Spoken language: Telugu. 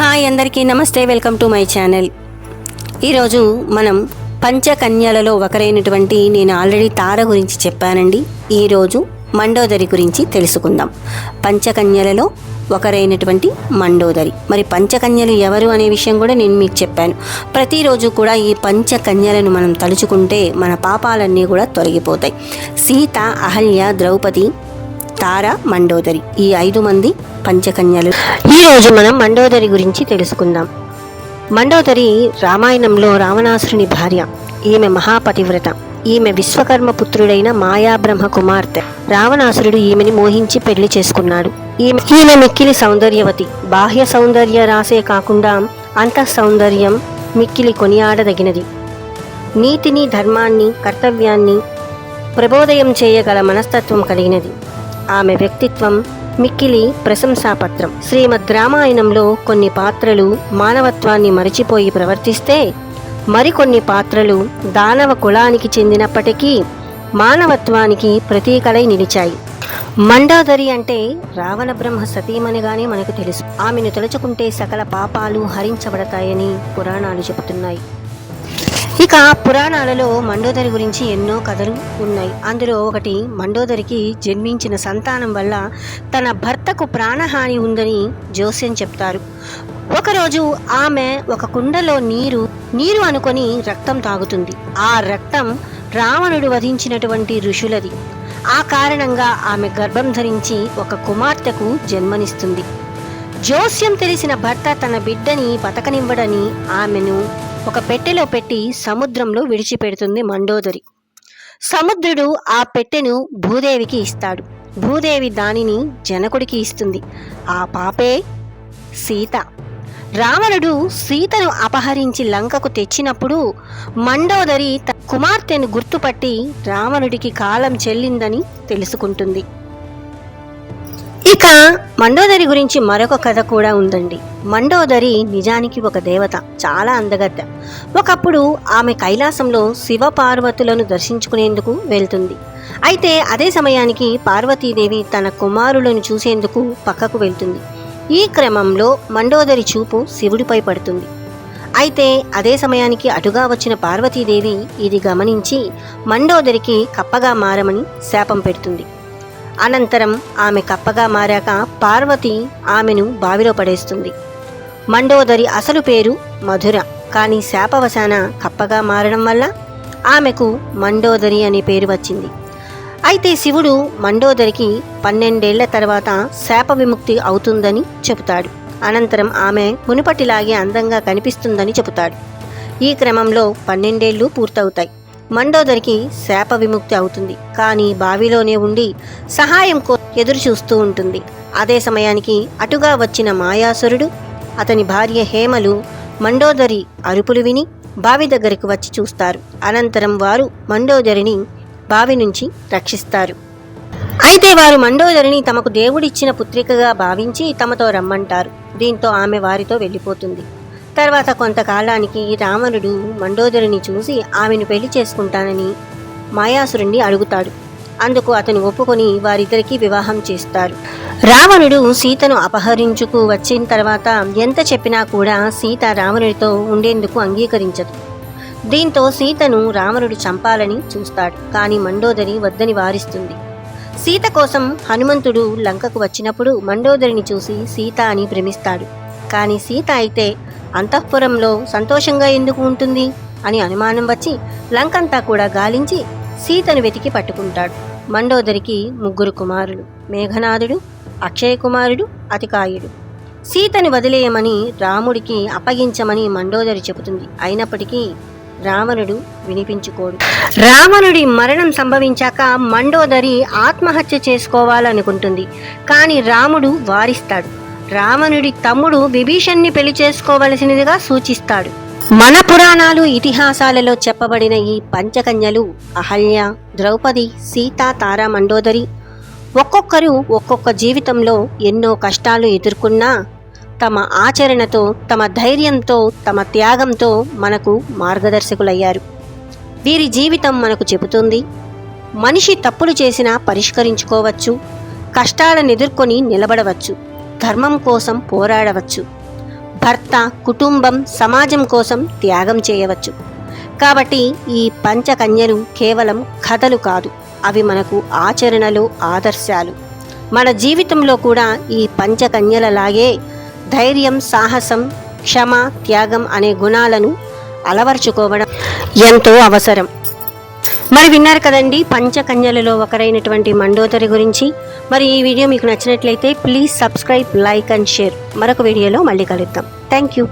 హాయ్ అందరికీ నమస్తే వెల్కమ్ టు మై ఛానల్. ఈరోజు మనం పంచకన్యలలో ఒకరైనటువంటి నేను ఆల్రెడీ తార గురించి చెప్పానండి. ఈరోజు మండోదరి గురించి తెలుసుకుందాం. పంచకన్యలలో ఒకరైనటువంటి మండోదరి. మరి పంచకన్యలు ఎవరు అనే విషయం కూడా నేను మీకు చెప్పాను. ప్రతిరోజు కూడా ఈ పంచకన్యలను మనం తలుచుకుంటే మన పాపాలన్నీ కూడా తొలగిపోతాయి. సీత అహల్య ద్రౌపది తార మండోదరి. ఈ ఐదు మంది పంచకన్యలు. ఈరోజు మనం మండోదరి గురించి తెలుసుకుందాం. మండోదరి రామాయణంలో రావణాసురుని భార్య. ఈమె మహాపతివ్రత. ఈమె విశ్వకర్మ పుత్రుడైన మాయాబ్రహ్మ కుమార్తె రావణాసురుడు ఈమెని మోహించి పెళ్ళి చేసుకున్నాడు. ఈమె ఈమె మిక్కిలి సౌందర్యవతి. బాహ్య సౌందర్య రాసే కాకుండా అంతః సౌందర్యం మిక్కిలి కొనియాడదగినది. నీతిని ధర్మాన్ని కర్తవ్యాన్ని ప్రబోధయం చేయగల మనస్తత్వం కలిగినది. ఆమె వ్యక్తిత్వం మిక్కిలి ప్రశంసాపత్రం. శ్రీమద్ రామాయణంలో కొన్ని పాత్రలు మానవత్వాన్ని మరచిపోయి ప్రవర్తిస్తే మరికొన్ని పాత్రలు దానవ కులానికి చెందినప్పటికీ మానవత్వానికి ప్రతీకలై నిలిచాయి. మండోదరి అంటే రావణ బ్రహ్మ సతీమణిగానే మనకు తెలుసు. ఆమెను తలుచుకుంటే సకల పాపాలు హరించబడతాయని పురాణాలు చెబుతున్నాయి. పురాణాలలో మండోదరి గురించి ఎన్నో కథలు ఉన్నాయి. అందులో ఒకటి మండోదరికి జన్మించిన సంతానం వల్ల తన భర్తకు ప్రాణహాని ఉందని జోస్యం చెప్తారు. ఒకరోజు ఆమె ఒక కుండలో నీరు నీరు అనుకొని రక్తం తాగుతుంది. ఆ రక్తం రావణుడు వధించినటువంటి ఋషులది. ఆ కారణంగా ఆమె గర్భం ధరించి ఒక కుమార్తెకు జన్మనిస్తుంది. జోస్యం తెలిసిన భర్త తన బిడ్డని బతకనివ్వడని ఆమెను ఒక పెట్టెలో పెట్టి సముద్రంలో విడిచిపెడుతుంది మండోదరి. సముద్రుడు ఆ పెట్టెను భూదేవికి ఇస్తాడు. భూదేవి దానిని జనకుడికి ఇస్తుంది. ఆ పాపే సీత. రావణుడు సీతను అపహరించి లంకకు తెచ్చినప్పుడు మండోదరి తన కుమార్తెను గుర్తుపట్టి రావణుడికి కాలం చెల్లిందని తెలుసుకుంటుంది. ఇక మండోదరి గురించి మరొక కథ కూడా ఉందండి. మండోదరి నిజానికి ఒక దేవత చాలా అందగత్త. ఒకప్పుడు ఆమె కైలాసంలో శివ పార్వతులను దర్శించుకునేందుకు వెళ్తుంది. అయితే అదే సమయానికి పార్వతీదేవి తన కుమారులను చూసేందుకు పక్కకు వెళ్తుంది. ఈ క్రమంలో మండోదరి చూపు శివుడిపై పడుతుంది. అయితే అదే సమయానికి అటుగా వచ్చిన పార్వతీదేవి ఇది గమనించి మండోదరికి కప్పగా మారమని శాపం పెడుతుంది. అనంతరం ఆమె కప్పగా మారాక పార్వతి ఆమెను బావిలో పడేస్తుంది. మండోదరి అసలు పేరు మధుర. కానీ శాపవశాన కప్పగా మారడం వల్ల ఆమెకు మండోదరి అనే పేరు వచ్చింది. అయితే శివుడు మండోదరికి పన్నెండేళ్ళ తర్వాత శాప విముక్తి అవుతుందని చెబుతాడు. అనంతరం ఆమె మునుపటిలాగే అందంగా కనిపిస్తుందని చెబుతాడు. ఈ క్రమంలో పన్నెండేళ్ళు పూర్తవుతాయి. మండోదరికి శాప విముక్తి అవుతుంది. కానీ బావిలోనే ఉండి సహాయం కో ఎదురు చూస్తూ ఉంటుంది. అదే సమయానికి అటుగా వచ్చిన మాయాసురుడు అతని భార్య హేమలు మండోదరి అరుపులు విని బావి దగ్గరికి వచ్చి చూస్తారు. అనంతరం వారు మండోదరిని బావి నుంచి రక్షిస్తారు. అయితే వారు మండోదరిని తమకు దేవుడిచ్చిన పుత్రికగా భావించి తమతో రమ్మంటారు. దీంతో ఆమె వారితో వెళ్ళిపోతుంది. తర్వాత కొంతకాలానికి రావణుడు మండోదరిని చూసి ఆమెను పెళ్ళి చేసుకుంటానని మాయాసురుణ్ణి అడుగుతాడు. అందుకు అతను ఒప్పుకొని వారిద్దరికీ వివాహం చేస్తారు రావణుడు సీతను అపహరించుకు వచ్చిన తర్వాత ఎంత చెప్పినా కూడా సీత రావణుడితో ఉండేందుకు అంగీకరించదు. దీంతో సీతను రావణుడు చంపాలని చూస్తాడు. కానీ మండోదరి వద్దని వారిస్తుంది. సీత కోసం హనుమంతుడు లంకకు వచ్చినప్పుడు మండోదరిని చూసి సీత అని భ్రమిస్తాడు కానీ సీత అయితే అంతఃపురంలో సంతోషంగా ఎందుకు ఉంటుంది అని అనుమానం వచ్చి లంకంతా కూడా గాలించి సీతను వెతికి పట్టుకుంటాడు. మండోదరికి ముగ్గురు కుమారులు. మేఘనాథుడు అక్షయ కుమారుడు అతికాయుడు. సీతను వదిలేయమని రాముడికి అప్పగించమని మండోదరి చెబుతుంది. అయినప్పటికీ రావణుడు వినిపించుకోడు. రావణుడి మరణం సంభవించాక మండోదరి ఆత్మహత్య చేసుకోవాలనుకుంటుంది. కానీ రాముడు వారిస్తాడు. రావణుడి తమ్ముడు విభీషణ్ణి పెళ్ళి చేసుకోవలసినదిగా సూచిస్తాడు. మన పురాణాలు ఇతిహాసాలలో చెప్పబడిన ఈ పంచకన్యలు అహల్య ద్రౌపది సీత తారా మండోదరి ఒక్కొక్కరు ఒక్కొక్క జీవితంలో ఎన్నో కష్టాలు ఎదుర్కొన్నా తమ ఆచరణతో తమ ధైర్యంతో తమ త్యాగంతో మనకు మార్గదర్శకులయ్యారు. వీరి జీవితం మనకు చెబుతుంది. మనిషి తప్పులు చేసినా పరిష్కరించుకోవచ్చు కష్టాలను ఎదుర్కొని నిలబడవచ్చు. ధర్మం కోసం పోరాడవచ్చు. భర్త కుటుంబం సమాజం కోసం త్యాగం చేయవచ్చు. కాబట్టి ఈ పంచకన్యలు కేవలం కథలు కాదు అవి మనకు ఆచరణలు ఆదర్శాలు. మన జీవితంలో కూడా ఈ పంచకన్యలలాగే ధైర్యం సాహసం క్షమ త్యాగం అనే గుణాలను అలవర్చుకోవడం ఎంతో అవసరం. మరి విన్నారు కదండి పంచకన్యలలో ఒకరైనటువంటి మండోదరి గురించి. మరి ఈ వీడియో మీకు నచ్చినట్లయితే please subscribe like and share మరొక వీడియోలో మళ్ళీ కలుద్దాం. Thank you